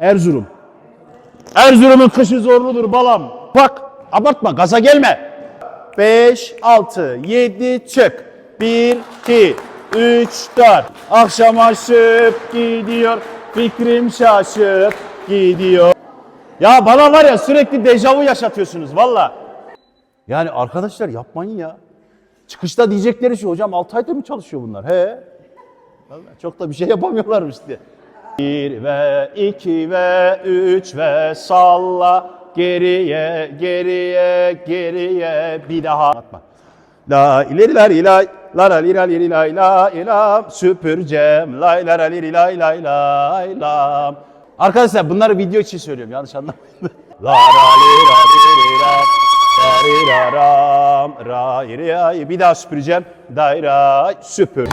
Erzurum. Erzurum'un kışı zorludur balam. Bak abartma gaza gelme. 5, 6, 7 çık. 1, 2, 3, 4. Akşam aşıp gidiyor. Fikrim şaşıp gidiyor. Ya bana var ya sürekli dejavu yaşatıyorsunuz valla. Yani arkadaşlar yapmayın ya. Çıkışta diyecekleri şu hocam 6 aydır mı çalışıyor bunlar? He. Çok da bir şey yapamıyorlarmış diye. Bir ve iki ve üç ve salla geriye geriye geriye bir daha atma. La ileri la ila la la lira liri la ila ila süpürcem la la la liri la ila ila ila. Arkadaşlar bunları video için söylüyorum yanlış anlamayın. la la lira liri la la lira ram ra ira bir daha süpüreceğim. Dayra süpür.